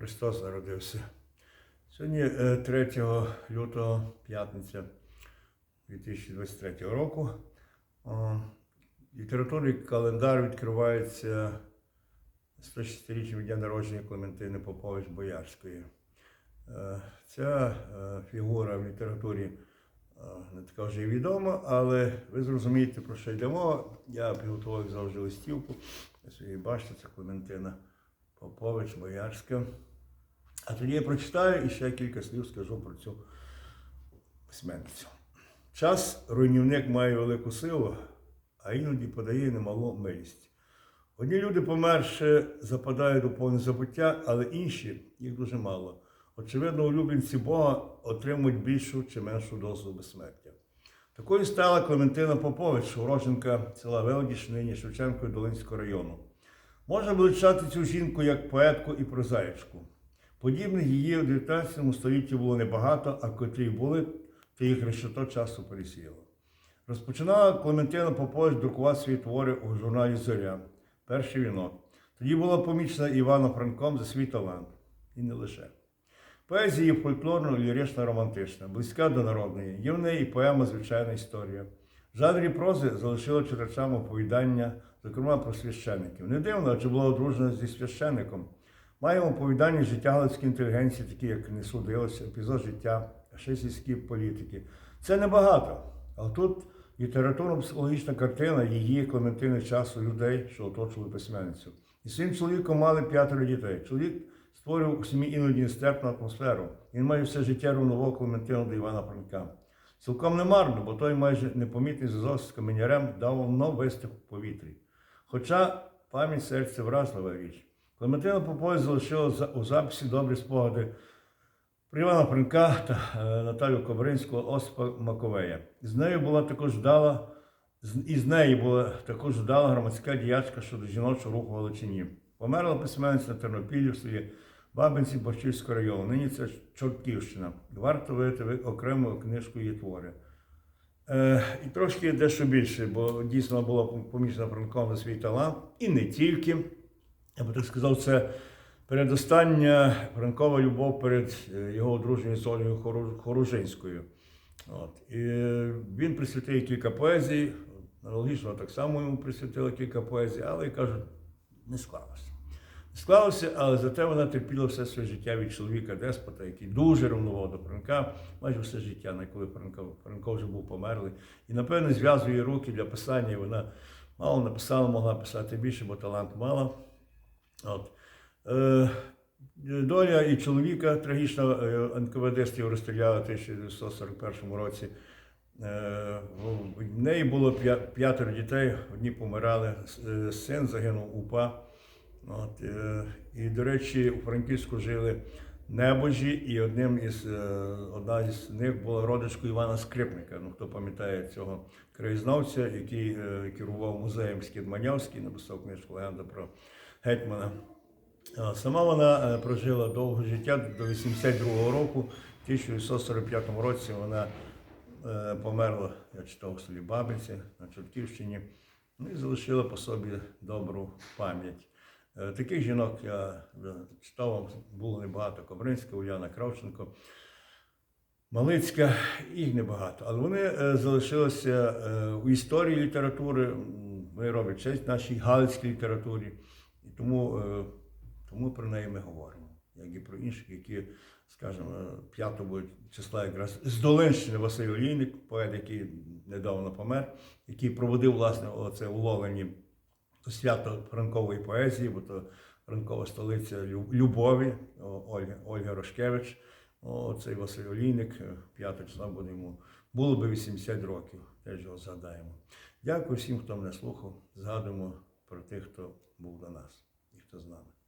Христос народився. Сьогодні е, 3 лютого, п'ятниця 2023 року. Літературний календар відкривається 106-річним дня народження Клементини Попович Боярської. Е, Ця е, фігура в літературі е, не така вже й відома, але ви зрозумієте, про що йде мова. Я підготував завжди листівку. Бачите, це Клементина Попович Боярська. А тоді я прочитаю і ще кілька слів скажу про цю письменницю. Час руйнівник має велику силу, а іноді подає немалу милість. Одні люди, померши, западають у повне забуття, але інші їх дуже мало. Очевидно, улюбленці Бога отримують більшу чи меншу дозу безсмертя. Такою стала Клементина Попович, уроженка села Велдіш, нині Шевченкою Долинського району. Можна величати цю жінку як поетку і прозаїчку. Подібних її у 19 столітті було небагато, а котрі були, то їх решето часу пересіяло. Розпочинала Клементина Попович друкувати свої твори у журналі Зоря, перший вінок. Тоді була помічена Іваном Франком за свій талант. І не лише. Поезія є фольклорно лірично романтична, близька до народної. Є в неї і поема Звичайна історія. В жанрі прози залишила читачам оповідання, зокрема про священників. Не дивно, адже була одружена зі священником. Маємо оповідання життя галицької інтелігенції, такі як не судилося, епізод життя, ще сільські політики. Це небагато. Але тут літературно-психологічна картина її Клементини часу людей, що оточували письменницю. І своїм чоловіком мали п'ятеро дітей. Чоловік створював у сім'ї іноді нестерпну атмосферу. Він має все життя рівнового Клементину до Івана Франка. Цілком немарно, бо той майже непомітний зв'язок з каменярем давно вистих в повітрі. Хоча пам'ять серця вразлива річ. Клементина Попович залишила у записі добрі спогади про Івана Франка та Наталю Ковринського, Осипа Маковея. З нею була також вдала, з- із неї була також вдала громадська діячка щодо жіночого руху в. Померла письменниця на Тернопіллі в селі Бабинці Борщівського району. Нині це Чортківщина. Варто видати ви- окрему книжку її твори. Е, і трошки дещо більше, бо дійсно була помічена Франком за свій талант. І не тільки. Я би так сказав, це передостання Франкова любов перед е, його одруженням з Ольгою Хоружинською. От. І він присвятив кілька поезій, аналогічно так само йому присвятили кілька поезій, але як кажуть, не склалося. Не склалося, але зате вона терпіла все своє життя від чоловіка деспота, який дуже ревнував до Франка, майже все життя, навіть коли Франко, Франко вже був померлий. І, напевно, зв'язує руки для писання. і Вона мало написала, могла писати більше, бо талант мала. От. Е, доля і чоловіка трагічна е, НКВДстів розстріляли в 1941 році. Е, в- неї було п'ятеро дітей, одні помирали, е, син загинув УПА. От, е, і, до речі, у Франківську жили небожі, і одним із е, одна із них була родичкою Івана Скрипника. Ну, хто пам'ятає цього краєзнавця, який е, керував музеєм Скідманявський, написав книжку Легенда про гетьмана. Сама вона е, прожила довге життя до 82-го року. В 1945 році вона померла, я читав в селі Бабинці на Чортківщині, ну і залишила по собі добру пам'ять. Е, Таких жінок я е, читав, було небагато. Кобринська, Уляна Кравченко, Малицька, їх небагато. Але вони е, залишилися е, у історії літератури, вони роблять честь нашій галицькій літературі. І тому, е, тому про неї ми говоримо, як і про інших, які, скажімо, 5 числа якраз з Долинщини Василь Олійник, поет, який недавно помер, який проводив власне оце уловлені свято ранкової поезії, бо то ранкова столиця любові, Ольги, Ольга, Рошкевич. О, цей Василь Олійник, 5 числа буде йому, було би 80 років, теж його згадаємо. Дякую всім, хто мене слухав. Згадуємо про тих, хто був до нас і хто з нами.